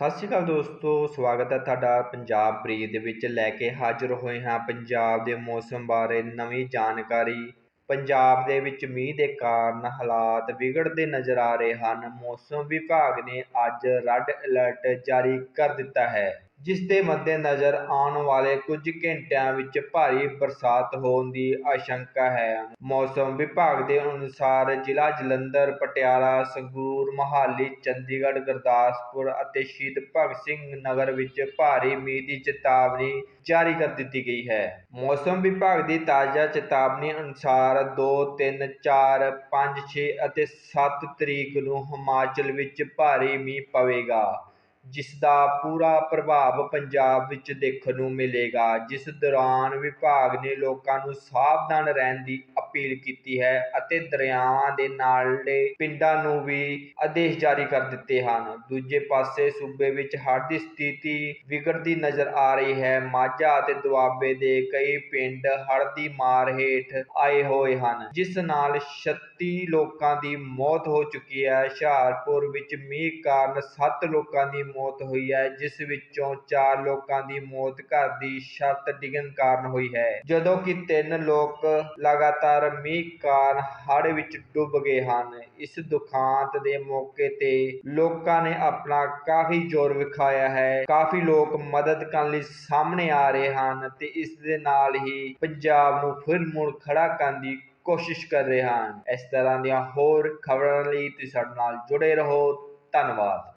ਸਤਿ ਸ਼੍ਰੀ ਅਕਾਲ ਦੋਸਤੋ, ਸਵਾਗਤ ਹੈ ਤੁਹਾਡਾ ਪੰਜਾਬ ਬਰੀਜ ਦੇ ਵਿੱਚ ਲੈ ਕੇ ਹਾਜ਼ਰ ਹੋਏ ਹਾਂ। ਪੰਜਾਬ ਦੇ ਮੌਸਮ ਬਾਰੇ ਨਵੀਂ ਜਾਣਕਾਰੀ। ਪੰਜਾਬ ਦੇ ਵਿੱਚ ਮੀਂਹ ਦੇ ਕਾਰਨ ਹਾਲਾਤ ਵਿਗੜਦੇ ਨਜ਼ਰ ਆ ਰਹੇ ਹਨ। ਮੌਸਮ ਵਿਭਾਗ ਨੇ ਅੱਜ ਰੈੱਡ ਅਲਰਟ ਜਾਰੀ ਕਰ ਦਿੱਤਾ ਹੈ। ਜਿਸ ਦੇ ਮੱਦੇਨਜ਼ਰ ਆਉਣ ਵਾਲੇ ਕੁਝ ਘੰਟਿਆਂ ਵਿੱਚ ਭਾਰੀ ਬਰਸਾਤ ਹੋਣ ਦੀ ਆਸ਼ੰਕਾ ਹੈ। ਮੌਸਮ ਵਿਭਾਗ ਦੇ ਅਨੁਸਾਰ ਜ਼ਿਲ੍ਹਾ ਜਲੰਧਰ, ਪਟਿਆਲਾ, ਸੰਗਰੂਰ, ਮੋਹਾਲੀ, ਚੰਡੀਗੜ੍ਹ, ਗੁਰਦਾਸਪੁਰ ਅਤੇ ਸ਼ਹੀਦ ਭਗਤ ਸਿੰਘ ਨਗਰ ਵਿੱਚ ਭਾਰੀ ਮੀਂਹ ਦੀ ਚੇਤਾਵਨੀ ਜਾਰੀ ਕਰ ਦਿੱਤੀ ਗਈ ਹੈ। ਮੌਸਮ ਵਿਭਾਗ ਦੀ ਤਾਜ਼ਾ ਚੇਤਾਵਨੀ ਅਨੁਸਾਰ 2 3 4 5 6 ਅਤੇ 7 ਤਰੀਕ ਨੂੰ ਹਿਮਾਚਲ ਵਿੱਚ ਭਾਰੀ ਮੀਂਹ ਪਵੇਗਾ। ਜਿਸ ਦਾ ਪੂਰਾ ਪ੍ਰਭਾਵ ਪੰਜਾਬ ਵਿੱਚ ਦੇਖਣ ਨੂੰ ਮਿਲੇਗਾ, ਜਿਸ ਦੌਰਾਨ ਵਿਭਾਗ ਨੇ ਲੋਕਾਂ ਨੂੰ ਸਾਵਧਾਨ ਰਹਿਣ ਦੀ ਅਪੀਲ ਕੀਤੀ ਹੈ ਅਤੇ ਦਰਿਆਵਾਂ ਦੇ ਨਾਲੇ ਪਿੰਡਾਂ ਨੂੰ ਵੀ ਆਦੇਸ਼ ਜਾਰੀ ਕਰ ਦਿੱਤੇ ਹਨ। ਦੂਜੇ ਪਾਸੇ ਸੂਬੇ ਵਿੱਚ ਹੜ੍ਹ ਦੀ ਸਥਿਤੀ ਵਿਗੜਦੀ ਨਜ਼ਰ ਆ ਰਹੀ ਹੈ। ਮਾਝਾ ਅਤੇ ਦੁਆਬੇ ਦੇ ਕਈ ਪਿੰਡ ਹੜ੍ਹ ਦੀ ਮਾਰ ਹੇਠ ਆਏ ਹੋਏ ਹਨ, ਜਿਸ ਨਾਲ 36 ਲੋਕਾਂ ਦੀ ਮੌਤ ਹੋ ਚੁੱਕੀ ਹੈ। ਹੁਸ਼ਿਆਰਪੁਰ ਵਿੱਚ ਮੀਂਹ ਕਾਰਨ 7 ਲੋਕਾਂ ਦੀ ਮੌਤ ਹੋਈ ਹੈ, ਜਿਸ ਵਿੱਚੋਂ 4 ਲੋਕਾਂ ਦੀ ਮੌਤ, ਘਰ ਦੀ ਛੱਤ ਡਿੱਗਣ ਕਾਰਨ ਹੋਈ ਹੈ। ਜਦੋਂ ਕਿ 3 ਲੋਕ ਲਗਾਤਾਰ ਮੀਂਹ ਕਾਰਨ ਹੜ੍ਹ ਵਿੱਚ ਡੁੱਬ ਗਏ ਹਨ, ਇਸ ਦੁਖਾਂਤ ਦੇ ਮੌਕੇ ਤੇ ਲੋਕਾਂ ਨੇ ਆਪਣਾ ਕਾਫੀ ਜ਼ੋਰ ਵਿਖਾਇਆ ਹੈ। ਕਾਫੀ ਲੋਕ ਮਦਦ ਕਰਨ ਲਈ ਸਾਹਮਣੇ ਆ ਰਹੇ ਹਨ ਤੇ ਇਸ ਦੇ ਨਾਲ ਹੀ ਪੰਜਾਬ ਨੂੰ ਫਿਰ ਮੁੜ ਖੜਾ ਕਰਨ ਦੀ ਕੋਸ਼ਿਸ਼ ਕਰ ਰਹੇ ਹਨ। ਇਸ ਤਰ੍ਹਾਂ ਦੀਆਂ ਹੋਰ ਖਬਰਾਂ ਲਈ ਤੁਸੀਂ ਸਾਡੇ ਨਾਲ ਜੁੜੇ ਰਹੋ। ਧੰਨਵਾਦ।